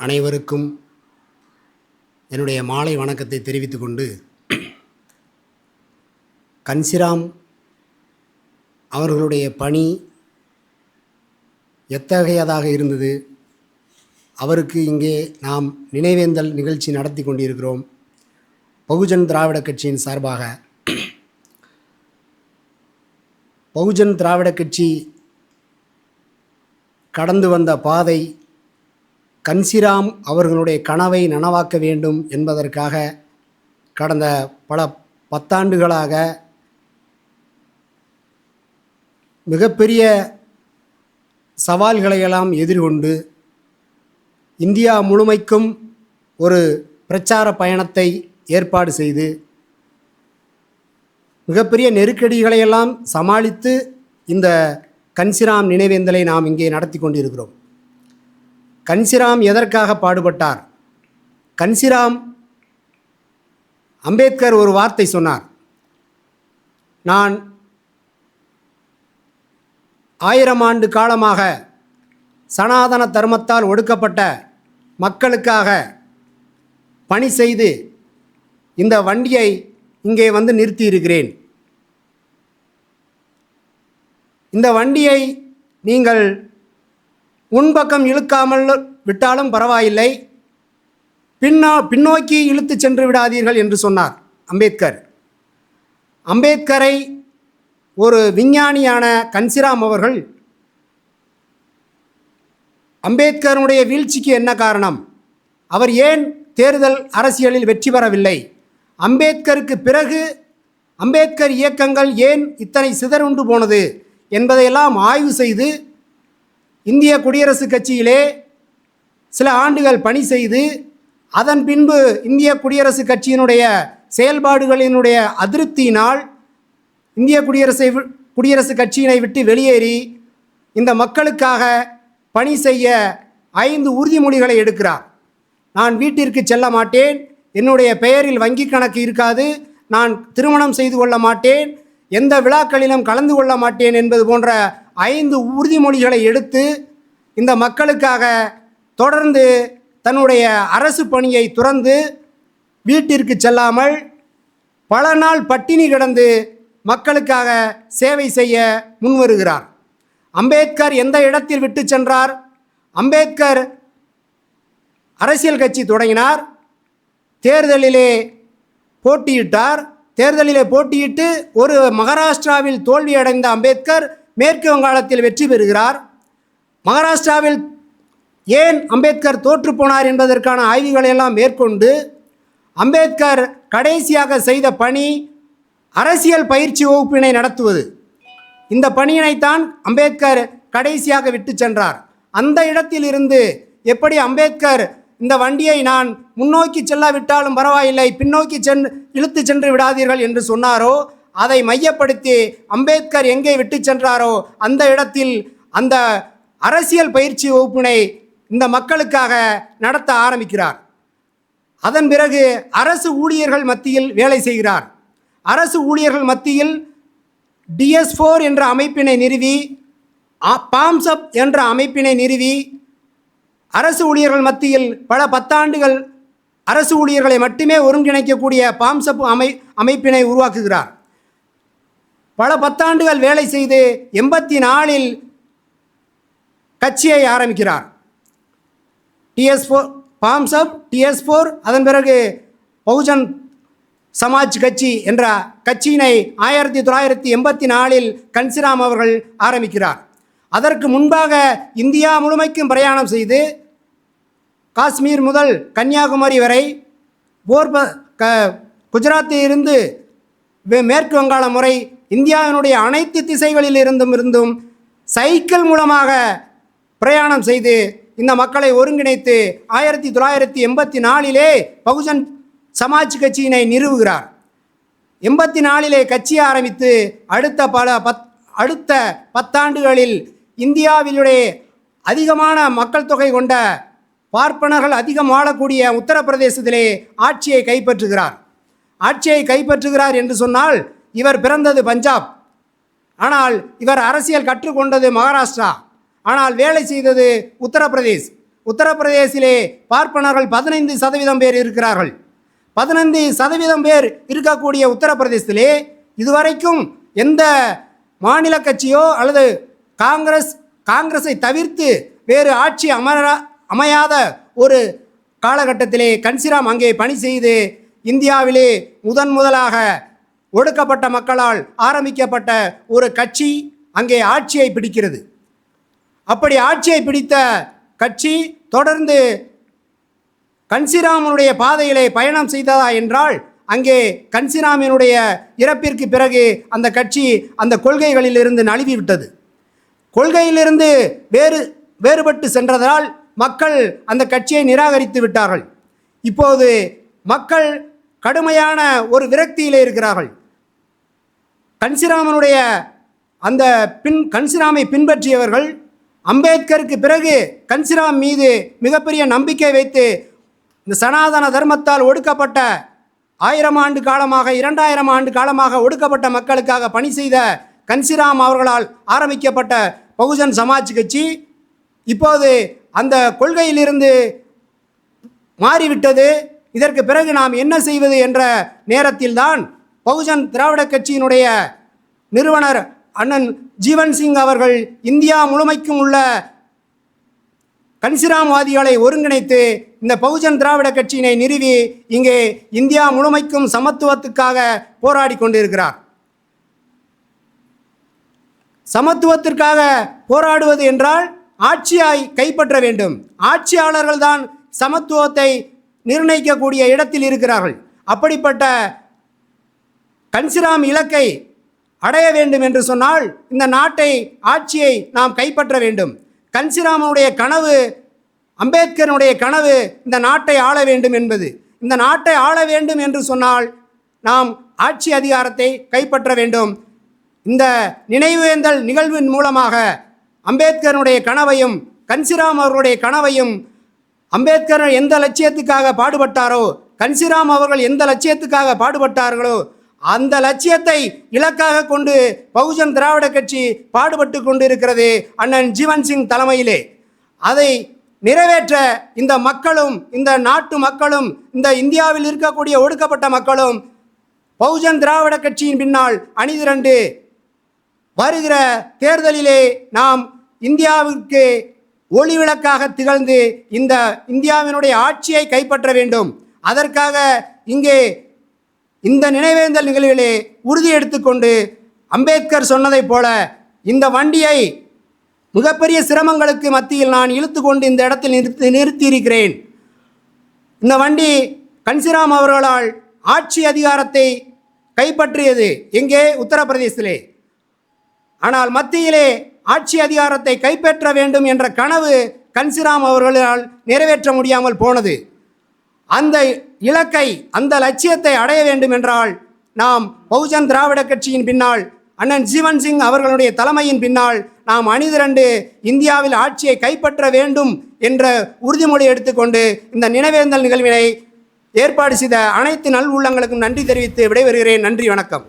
அனைவருக்கும் என்னுடைய மாலை வணக்கத்தை தெரிவித்து கொண்டு கன்சிராம் அவர்களுடைய பணி எத்தகையதாக இருந்தது? அவருக்கு இங்கே நாம் நினைவேந்தல் நிகழ்ச்சி நடத்தி கொண்டிருக்கிறோம். பகுஜன் திராவிட கட்சியின் சார்பாக. பகுஜன் திராவிட கட்சி கடந்து வந்த பாதை கன்சிராம் அவர்களுடைய கனவை நனவாக்க வேண்டும் என்பதற்காக கடந்த பல பத்தாண்டுகளாக மிகப்பெரிய சவால்களையெல்லாம் எதிர்கொண்டு இந்தியா முழுமைக்கும் ஒரு பிரச்சார பயணத்தை ஏற்பாடு செய்து மிகப்பெரிய நெருக்கடிகளையெல்லாம் சமாளித்து இந்த கன்சிராம் நினைவேந்தலை நாம் இங்கே நடத்தி கொண்டிருக்கிறோம். கன்சிராம் எதற்காக பாடுபட்டார்? கன்சிராம் அம்பேத்கர் ஒரு வார்த்தை சொன்னார். நான் ஆயிரம் ஆண்டு காலமாக சனாதன தர்மத்தால் ஒடுக்கப்பட்ட மக்களுக்காக பணி செய்து இந்த வண்டியை இங்கே வந்து நிறுத்தியிருக்கிறேன். இந்த வண்டியை நீங்கள் முன்பக்கம் இழுக்காமல் விட்டாலும் பரவாயில்லை. பின்னா பின்னோக்கி இழுத்து சென்று விடாதீர்கள் என்று சொன்னார் அம்பேத்கர். அம்பேத்கரை ஒரு விஞ்ஞானியான கன்சிராம் அவர்கள் அம்பேத்கருடைய வீழ்ச்சிக்கு என்ன காரணம்? அவர் ஏன் தேர்தல் அரசியலில் வெற்றி பெறவில்லை? அம்பேத்கருக்கு பிறகு அம்பேத்கர் இயக்கங்கள் ஏன் இத்தனை சிதறுண்டு போனது என்பதையெல்லாம் ஆய்வு செய்து இந்திய குடியரசுக் கட்சியிலே சில ஆண்டுகள் பணி செய்து அதன் பின்பு இந்திய குடியரசுக் கட்சியினுடைய செயல்பாடுகளினுடைய அதிருப்தியினால் இந்திய குடியரசை வி- குடியரசுக் கட்சியினை விட்டு வெளியேறி இந்த மக்களுக்காக பணி செய்ய ஐந்து உறுதிமொழிகளை எடுக்கிறார். நான் வீட்டிற்கு செல்ல மாட்டேன் என்னுடைய பெயரில் வங்கி கணக்கு இருக்காது நான் திருமணம் செய்து கொள்ள மாட்டேன் எந்த விழாக்களிலும் கலந்து கொள்ள மாட்டேன் என்பது போன்ற ஐந்து உறுதிமொழிகளை எடுத்து இந்த மக்களுக்காக தொடர்ந்து தன்னுடைய அரசு பணியை துறந்து வீட்டிற்கு செல்லாமல் பல நாள் பட்டினி கிடந்து மக்களுக்காக சேவை செய்ய முன்வருகிறார். அம்பேத்கர் எந்த இடத்தில் விட்டு சென்றார்? அம்பேத்கர் அரசியல் கட்சி தொடங்கினார். தேர்தலிலே போட்டியிட்டார். தேர்தலிலே போட்டியிட்டு ஒரு மகாராஷ்டிராவில் தோல்வியடைந்த அம்பேத்கர் மேற்கு வங்காளத்தில் வெற்றி பெறுகிறார். மகாராஷ்டிராவில் ஏன் அம்பேத்கர் தோற்று போனார் என்பதற்கான ஆய்வுகளை எல்லாம் மேற்கொண்டு அம்பேத்கர் கடைசியாக செய்த பணி அரசியல் பயிற்சி வகுப்பினை நடத்துவது. இந்த பணியினைத்தான் அம்பேத்கர் கடைசியாக விட்டு சென்றார். அந்த இடத்தில் இருந்து எப்படி அம்பேத்கர் இந்த வண்டியை நான் முன்னோக்கி செல்லாவிட்டாலும் பரவாயில்லை. பின்னோக்கி சென் இழுத்து சென்று விடாதீர்கள் என்று சொன்னாரோ? அதை மையப்படுத்தி அம்பேத்கர் எங்கே விட்டு சென்றாரோ? அந்த இடத்தில் அந்த அரசியல் பயிற்சி வகுப்பினை இந்த மக்களுக்காக நடத்த ஆரம்பிக்கிறார். அதன் பிறகு அரசு ஊழியர்கள் மத்தியில் வேலை செய்கிறார். அரசு ஊழியர்கள் மத்தியில் டிஎஸ் ஃபோர் என்ற அமைப்பினை நிறுவி பாம்சப் என்ற அமைப்பினை நிறுவி அரசு ஊழியர்கள் மத்தியில் பல பத்தாண்டுகள் அரசு ஊழியர்களை மட்டுமே ஒருங்கிணைக்கக்கூடிய பாம்சப் அமை அமைப்பினை உருவாக்குகிறார். பல பத்தாண்டுகள் வேலை செய்து எண்பத்தி நாலில் கட்சியை ஆரம்பிக்கிறார். DS four BAMCEF DS four அதன் பிறகு பகுஜன் சமாஜ் கட்சி என்ற கட்சியினை ஆயிரத்தி தொள்ளாயிரத்தி எண்பத்தி நாலில் கன்சிராம் அவர்கள் ஆரம்பிக்கிறார். அதற்கு முன்பாக இந்தியா முழுமைக்கும் பிரயாணம் செய்து காஷ்மீர் முதல் கன்னியாகுமரி வரை போர்ப க குஜராத்தில் இருந்து மேற்கு வங்காளம் முறை இந்தியாவினுடைய அனைத்து திசைகளில் இருந்தும் இருந்தும் சைக்கிள் மூலமாக பிரயாணம் செய்து இந்த மக்களை ஒருங்கிணைத்து ஆயிரத்தி தொள்ளாயிரத்தி எண்பத்தி நாலிலே பகுஜன் சமாஜ் கட்சியினை நிறுவுகிறார். எண்பத்தி நாலிலே கட்சி ஆரம்பித்து அடுத்த பல பத் அடுத்த பத்தாண்டுகளில் இந்தியாவிலுடைய அதிகமான மக்கள் தொகை கொண்ட பார்ப்பனர்கள் அதிகம் வாழக்கூடிய உத்தரப்பிரதேசத்திலே ஆட்சியை கைப்பற்றுகிறார். ஆட்சியை கைப்பற்றுகிறார் என்று சொன்னால் இவர் பிறந்தது பஞ்சாப். ஆனால் இவர் அரசியல் கற்றுக்கொண்டது மகாராஷ்டிரா. ஆனால் வேலை செய்தது உத்தரப்பிரதேஷ். உத்தரப்பிரதேசிலே பார்ப்பனர்கள் பதினைந்து சதவீதம் பேர் இருக்கிறார்கள். பதினைந்து சதவீதம் பேர் இருக்கக்கூடிய உத்தரப்பிரதேசத்திலே இதுவரைக்கும் எந்த மாநில கட்சியோ அல்லது காங்கிரஸ் காங்கிரஸை தவிர்த்து வேறு ஆட்சி அமர அமையாத ஒரு காலகட்டத்திலே கன்சிராம் அங்கே பணி செய்து இந்தியாவிலே முதன் முதலாக ஒடுக்கப்பட்ட மக்களால் ஆரம்பிக்கப்பட்ட ஒரு கட்சி அங்கே ஆட்சியை பிடிக்கிறது. அப்படி ஆட்சியை பிடித்த கட்சி தொடர்ந்து கன்சிராமனுடைய பாதையிலே பயணம் செய்ததா என்றால் அங்கே கன்சிராமினுடைய இறப்பிற்கு பிறகு அந்த கட்சி அந்த கொள்கைகளிலிருந்து நழுவி விட்டது கொள்கையிலிருந்து வேறு வேறுபட்டு சென்றதால் மக்கள் அந்த கட்சியை நிராகரித்து விட்டார்கள். இப்போது மக்கள் கடுமையான ஒரு விரக்தியில் இருக்கிறார்கள். கன்சிராமனுடைய அந்த பின் கன்சிராமை பின்பற்றியவர்கள் அம்பேத்கருக்கு பிறகு கன்சிராம் மீது மிகப்பெரிய நம்பிக்கை வைத்து இந்த சனாதன தர்மத்தால் ஒடுக்கப்பட்ட ஆயிரம் ஆண்டு காலமாக இரண்டாயிரம் ஆண்டு காலமாக ஒடுக்கப்பட்ட மக்களுக்காக பணி செய்த கன்சிராம் அவர்களால் ஆரம்பிக்கப்பட்ட பகுஜன் சமாஜ் கட்சி இப்போது அந்த கொள்கையிலிருந்து மாறிவிட்டது. இதற்கு பிறகு நாம் என்ன செய்வது என்ற நேரத்தில்தான் பகுஜன் திராவிட கட்சியினுடைய நிறுவனர் அண்ணன் ஜீவன் சிங் அவர்கள் இந்தியா முழுமைக்கும் உள்ள கன்சிராம்வாதிகளை ஒருங்கிணைத்து இந்த பகுஜன் திராவிட கட்சியினை நிறுவி இங்கே இந்தியா முழுமைக்கும் சமத்துவத்துக்காக போராடி கொண்டிருக்கிறார். சமத்துவத்திற்காக போராடுவது என்றால் ஆட்சியாய் கைப்பற்ற வேண்டும். ஆட்சியாளர்கள் தான் சமத்துவத்தை நிர்ணயிக்கக்கூடிய இடத்தில் இருக்கிறார்கள். அப்படிப்பட்ட கன்சிராம் இலக்கை அடைய வேண்டும் என்று சொன்னால் இந்த நாட்டை ஆட்சியை நாம் கைப்பற்ற வேண்டும். கன்சிராமனுடைய கனவு அம்பேத்கரனுடைய கனவு இந்த நாட்டை ஆள வேண்டும் என்பது. இந்த நாட்டை ஆள வேண்டும் என்று சொன்னால் நாம் ஆட்சி அதிகாரத்தை கைப்பற்ற வேண்டும். இந்த நினைவேந்தல் நிகழ்வின் மூலமாக அம்பேத்கருடைய கனவையும் கன்சிராம் அவர்களுடைய கனவையும் அம்பேத்கர் எந்த லட்சியத்துக்காக பாடுபட்டாரோ கன்சிராம் அவர்கள் எந்த லட்சியத்துக்காக பாடுபட்டார்களோ அந்த லட்சியத்தை இலக்காக கொண்டு பகுஜன் திராவிட கட்சி பாடுபட்டு கொண்டிருக்கிறது அண்ணன் ஜீவன் சிங் தலைமையிலே. அதை நிறைவேற்ற இந்த மக்களும் இந்த நாட்டு மக்களும் இந்த இந்தியாவில் இருக்கக்கூடிய ஒடுக்கப்பட்ட மக்களும் பகுஜன் திராவிட கட்சியின் பின்னால் அணிதிரண்டு வருகிற தேர்தலிலே நாம் இந்தியாவிற்கு ஒளிவிளக்காக திகழ்ந்து இந்த இந்தியாவினுடைய ஆட்சியை கைப்பற்ற வேண்டும். அதற்காக இங்கே இந்த நினைவேந்தல் நிகழ்விலே உறுதி எடுத்துக்கொண்டு அம்பேத்கர் சொன்னதைப் போல இந்த வண்டியை மிகப்பெரிய சிரமங்களுக்கு மத்தியில் நான் இழுத்து கொண்டு இந்த இடத்தில் நிறுத்தி நிறுத்தியிருக்கிறேன். இந்த வண்டி கன்சிராம் அவர்களால் ஆட்சி அதிகாரத்தை கைப்பற்றியது எங்கே? உத்தரப்பிரதேசத்திலே ஆனால் மத்தியிலே ஆட்சி அதிகாரத்தை கைப்பற்ற வேண்டும் என்ற கனவு கன்சிராம் அவர்களால் நிறைவேற்ற முடியாமல் போனது. அந்த இலக்கை அந்த லட்சியத்தை அடைய வேண்டும் என்றால் நாம் பகுஜன் திராவிட கட்சியின் பின்னால் அண்ணன் ஜீவன் சிங் அவர்களுடைய தலைமையின் பின்னால் நாம் அணிதிரண்டு இந்தியாவில் ஆட்சியை கைப்பற்ற வேண்டும் என்ற உறுதிமொழி எடுத்துக்கொண்டு இந்த நினைவேந்தல் நிகழ்வினை ஏற்பாடு செய்த அனைத்து நல் உள்ளங்களுக்கும் நன்றி தெரிவித்து விடைபெறுகிறேன். நன்றி வணக்கம்.